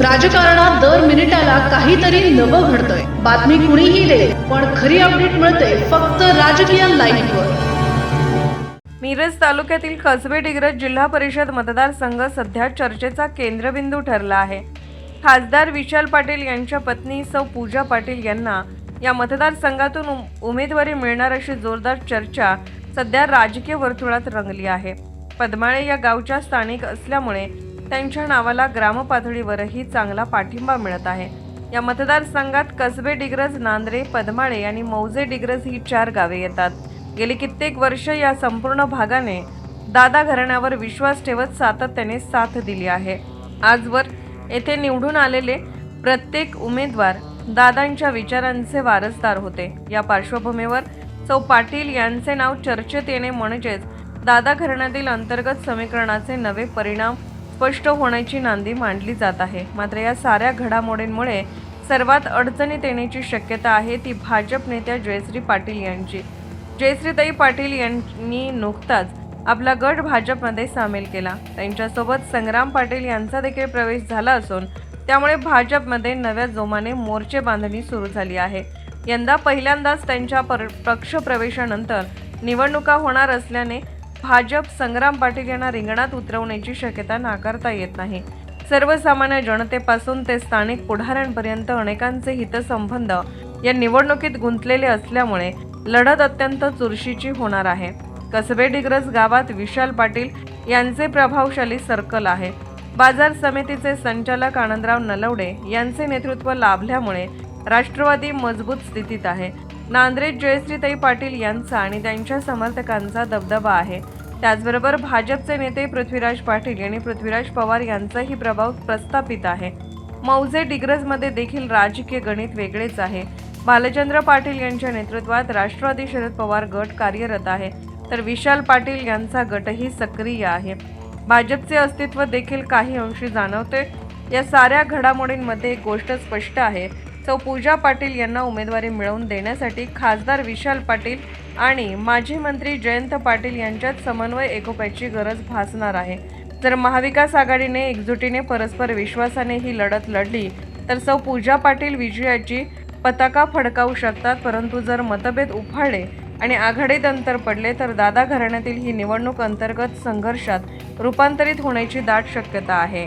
राजकारणात दर मिनिटाला काहीतरी नवं घडतंय. बातमी कुणीही दे पण खरी अपडेट मिळते फक्त राजकीय लाईव्हवर मिरज तालुक्यातील कसबे डिग्रज जिल्हा परिषद मतदारसंघ सध्या चर्चेचा केंद्रबिंदू ठरला आहे. खासदार विशाल पाटील यांच्या पत्नी सौ पूजा पाटील यांना या मतदारसंघातून उम- उमेदवारी मिळणार अशी जोरदार चर्चा सध्या राजकीय वर्तुळात रंगली आहे. पद्माळे या गावच्या स्थानिक असल्यामुळे त्यांच्या नावाला ग्रामपातळीवरही चांगला पाठिंबा मिळत आहे. या मतदारसंघात कसबे डिग्रज नांद्रे पद्माळे आणि मौजे डिग्रज ही चार गावे येतात. गेली कित्येक वर्ष या संपूर्ण भागाने दादा घराण्यावर विश्वास ठेवत सातत्याने साथ दिली आहे. आजवर येथे निवडून आलेले प्रत्येक उमेदवार दादांच्या विचारांचे वारसदार होते. या पार्श्वभूमीवर सौ पाटील यांचे नाव चर्चेत येणे म्हणजेच दादा घराण्यातील अंतर्गत समीकरणाचे नवे परिणाम स्पष्ट होण्याची नांदी मांडली जात आहे. मात्र या साऱ्या घडामोडींमुळे सर्वात अडचणीत येण्याची शक्यता आहे ती भाजप नेत्या जयश्री पाटील यांची. जयश्रीताई पाटील यांनी नुकताच आपला गट भाजपमध्ये सामील केला. त्यांच्यासोबत संग्राम पाटील यांचा देखील प्रवेश झाला असून त्यामुळे भाजपमध्ये नव्या जोमाने मोर्चे बांधणी सुरू झाली आहे. यंदा पहिल्यांदाच त्यांच्या पर पक्ष प्रवेशानंतर निवडणुका होणार असल्याने भाजप संग्राम पाटील यांना रिंगणात उतरवण्याची शक्यता नाकारता येत नाही. सर्वसामान्य जनतेपासून ते स्थानिक पुढाऱ्यांपर्यंत अनेकांचे हितसंबंध या निवडणुकीत गुंतलेले असल्यामुळे लढत अत्यंत चुरशीची होणार आहे. कसबेडिग्रज गावात विशाल पाटील यांचे प्रभावशाली सर्कल आहे. बाजार समितीचे संचालक आनंदराव नलवडे यांचे नेतृत्व लाभल्यामुळे राष्ट्रवादी मजबूत स्थितीत आहे. नांद्रेत जयश्रीताई पाटील यांचा आणि त्यांच्या समर्थकांचा दबदबा आहे. त्याचबरोबर भाजपचे नेते पृथ्वीराज पाटील आणि पृथ्वीराज पवार यांचाही प्रभाव प्रस्थापित आहे. मौजे डिग्रजमध्ये देखील राजकीय गणित वेगळेच आहे. बालचंद्र पाटील यांच्या नेतृत्वात राष्ट्रवादी शरद पवार गट कार्यरत आहे. तर विशाल पाटील यांचा गटही सक्रिय आहे. भाजपचे अस्तित्व देखील काही अंशी जाणवते. या साऱ्या घडामोडींमध्ये एक गोष्ट स्पष्ट आहे. सौ पूजा पाटील यांना उमेदवारी मिळवून देण्यासाठी खासदार विशाल पाटील आणि माजी मंत्री जयंत पाटील यांच्यात समन्वय एकोप्याची गरज भासणार आहे. जर महाविकास आघाडीने एकजुटीने परस्पर विश्वासाने ही लढत लढली तर सौ पूजा पाटील विजयाची पताका फडकावू शकतात परंतु जर मतभेद उफाळले आणि आघाडीत अंतर पडले तर दादा घराण्यातील ही निवडणूक अंतर्गत संघर्षात रूपांतरित होण्याची दाट शक्यता आहे.